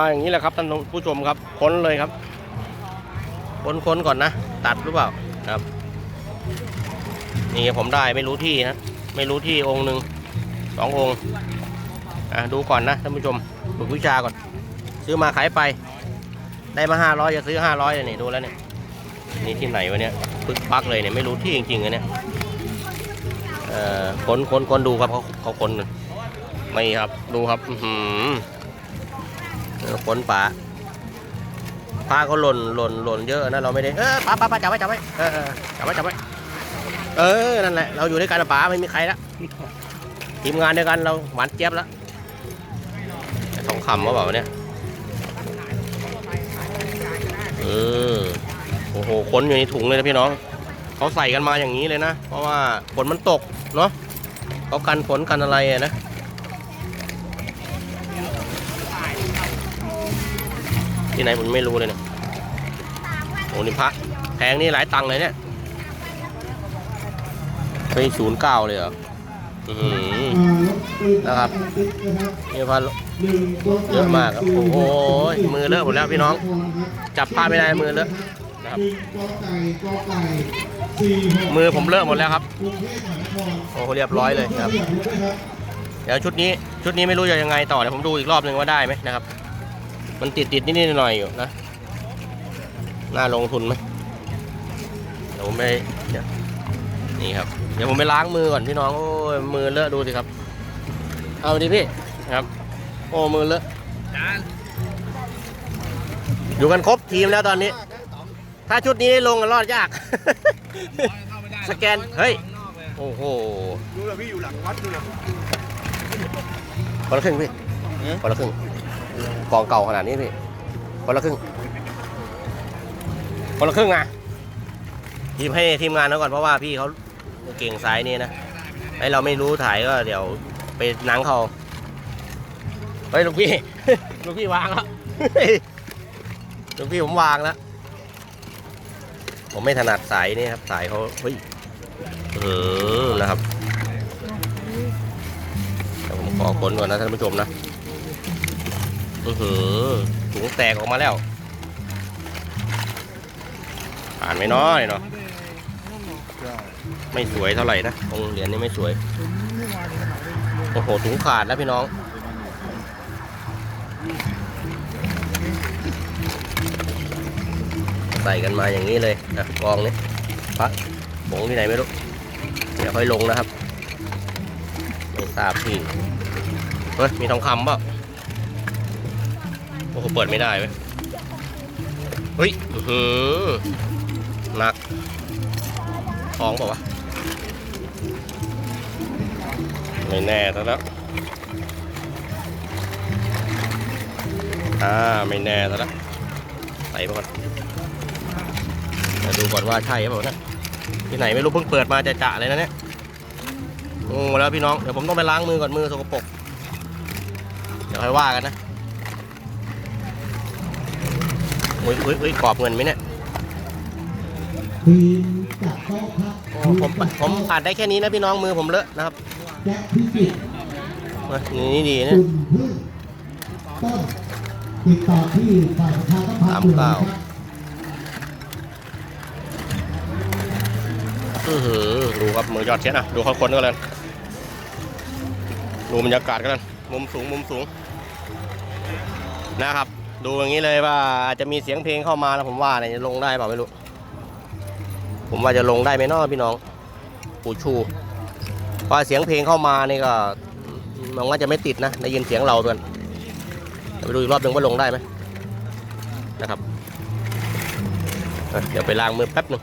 มาอย่างนี้แหละครับท่านผู้ชมครับค้นเลยครับ ค้นค้นก่อนนะ ตัดหรือเปล่าครับ นี่ผมได้ไม่รู้ที่นะไม่รู้ที่องค์หนึ่งสององค์อะดูก่อนนะท่านผู้ชมฝึกวิชาก่อน ซื้อมาขายไป ได้มาห้าร้อยจะซื้อห้าร้อยเนี่ดูแล้วเนี่ยนี่ที่ไหนวะเนี่ยปึกปักเลยเนี่ยไม่รู้ที่จริงๆอะเนี่ยเอ่อค้นค้นค้นดูครับเขาเขาค้นไม่ครับดูครับ อื ขนปลาปลาเขาหล่นหล่นหล่นเยอะนะเราไม่ได้เออปลาปลาปลาจับไว้จับไว้เออเออจับไว้จับไว้เออนั่นแหละเราอยู่ด้วยกันนะปลาไม่มีใครละทีมงานเดียวกันเราหวานเจี๊ยบแล้วทองคำว่าเปล่าเนี่ยเออโอ้โหขนอยู่ในถุงเลยนะพี่น้องเขาใส่กันมาอย่างนี้เลยนะ เพราะว่าฝนมันตกเนาะเขากันฝนกันอะไรนะ ที่ไหนผมไม่รู้เลยเนี่ยโอ้นี่พระแพงนี่หลายตังค์เลยเนี่ยไปศูนย์เก้าเลยเหรออือหือนะครับนี่พระเยอะมากครับโอ้โหมือเลอะหมดแล้วพี่น้อง จับผ้าไม่ได้มือเลอะนะครับมือผมเลอะหมดแล้วครับโอ้โหเรียบร้อยเลยครับ เดี๋ยวชุดนี้ชุดนี้ไม่รู้จะยังไงต่อเดี๋ยวผมดูอีกรอบหนึ่งว่าได้ไหมนะครับ มันติดติดๆนิดๆหน่อยๆอยู่นะ น่าลงทุนไหมเดี๋ยวผมไปเดี๋ยวนี่ครับ เดี๋ยวผมไปล้างมือก่อนพี่น้อง โอ้ยมือเลอะดูสิครับ เอาดิพี่ครับ โอ้มือเลอะอยู่กันครบทีมแล้วตอนนี้ ถ้าชุดนี้ได้ลงกันรอดยาก สแกน เฮ้ย โอ้โหดูแล้วพี่อยู่หลังวัดดูนะคนละครึ่งพี่คนละครึ่ง กองเก่าขนาดนี้พี่คนละครึ่งคนละครึ่งอะทีมให้ทีมงานเขาก่อนเพราะว่าพี่เขาเก่งสายนี่นะไอเราไม่รู้ถ่ายก็เดี๋ยวไปหนังเขาเฮ้ยลูกพี่ลูกพี่วางแล้วลูกพี่ผมวางแล้วผมไม่ถนัดสายนี่ครับสายเขาเฮ้ยเอืมนะครับผมขอค้นก่อนนะท่านผู้ชมนะ อือหือถุงแตกออกมาแล้ว ผ่านไม่น้อยเนาะไม่สวยเท่าไหร่นะองค์เหรียญนี่ไม่สวยโอ้โห ถุงขาดแล้วพี่น้อง ใส่กันมาอย่างนี้เลยนะกองนี้พระผงที่ไหนไม่รู้ เดี๋ยวค่อยลงนะครับ ไม่ทราบที่ เฮ้ย มีทองคำเปล่า โอ้โหเปิดไม่ได้เว้ยเฮ้ยอื้อหือหนักทองเปล่าวะไม่แน่ซะแล้วอ่าไม่แน่ซะแล้วใส่ไปก่อนเดี๋ยวดูก่อนว่าใช่หรือเปล่านะที่ไหนไม่รู้เพิ่งเปิดมาจะจะเลยนะเนี่ยงงหมดแล้วพี่น้อง เดี๋ยวผมต้องไปล้างมือก่อนมือสกปรก เดี๋ยวค่อยว่ากันนะ อุ้ยอุ้ยอุ้ยกรอบเงินไหมเนี่ยโอ้ผมผมผ่านได้แค่นี้นะพี่น้องมือผมเลอะนะครับแจ็คพิจิตรเฮ้ยนี่ดีนะอุ่นพึ่งต้นติดต่อที่ฝ่ายประชามพันธ์ด่วนนะครับอือหือดูครับมือยอดเช็ดนะดูเขาคนก็เลยดูบรรยากาศกันมุมสูงมุมสูงนะครับ ดูอย่างนี้เลยว่าอาจจะมีเสียงเพลงเข้ามาแล้วผมว่าเนี่ยจะลงได้เปล่าไม่รู้ ผมว่าจะลงได้ไหมน้อพี่น้องปูชูพอเสียงเพลงเข้ามานี่ก็มันว่าจะไม่ติดนะได้ยินเสียงเราด้วยเพื่อนไปดูอีกรอบหนึ่งว่าลงได้ไหมนะครับ เดี๋ยวไปล้างมือแป๊บหนึ่ง